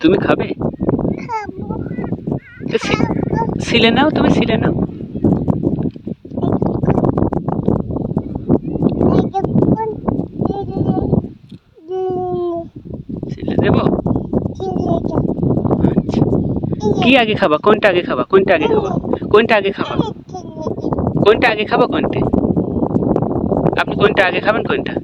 তুমি খাবে? সিলে নাও তুমি সিলে নাও। সিলে দেবো? আচ্ছা। কি আগে খাবা? কোনটা আগে খাবা? কোনটা আগে খাবা? কোনটা আগে খাবা? কোনটা আগে খাবা কোনটা? আপনি কোনটা আগে খাবেন কোনটা?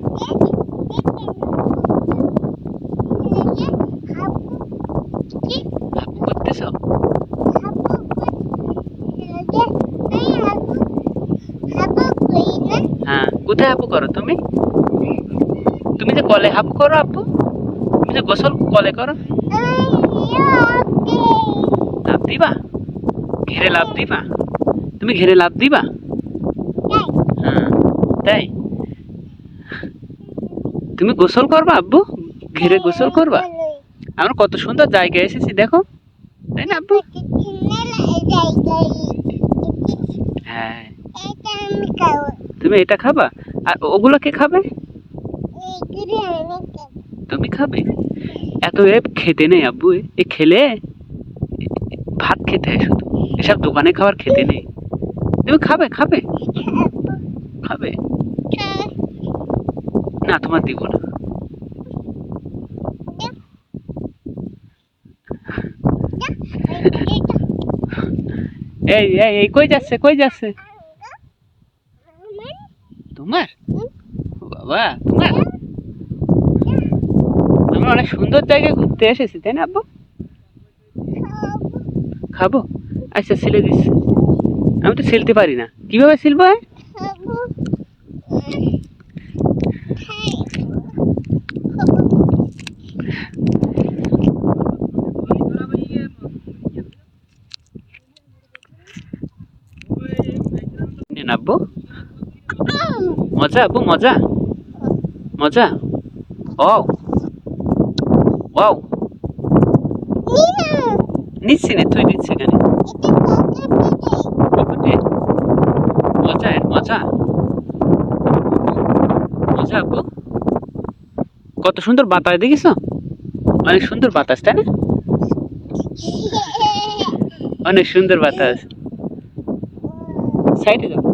কোথায় আপু করো তুমি? তুমি যে কলে হাপু করো আপু তুমি যে গোসল কলে করো? লাভ দিবা? ঘেরে লাভ দিবা? তুমি ঘেরে লাভ দিবা? হ্যাঁ তাই? তুমি গোসল করবা আব্বু? ঘেরে গোসল করবা? আমরা কত সুন্দর জায়গায় এসেছি, দেখো। তাই না আব্বু হ্যাঁ তুমি এটা খাবা? আর ওগুলো কে? খাবে তুমি খাবে? এত এ খেতে নেই আব্বু এ। খেলে ভাত খেতে হয় শুধু এসব দোকানে খাবার খেতে নেই। তুমি খাবে খাবে? খাবে? না তোমার দিব না। এই এই এই কই যাচ্ছে কই যাচ্ছে? তোমার? বাবা তোমার? আমরা অনেক সুন্দর জায়গায় ঘুরতে এসেছি তাই না আব্বু? খাব? আচ্ছা সিলে দিস আমি তো সিলতে পারি না। কীভাবে সিলবো হ্যাঁ? নিন আব্বু মজা আব্বু মজা। মজা? ও ওয়াও। নিচ্ছি না, তুই নিচ্ছি কেন মজা মজা। মজা আব্বু কত সুন্দর বাতাস, দেখিস? অনেক সুন্দর বাতাস, তাই না? অনেক সুন্দর বাতাস। সাইডে যাও।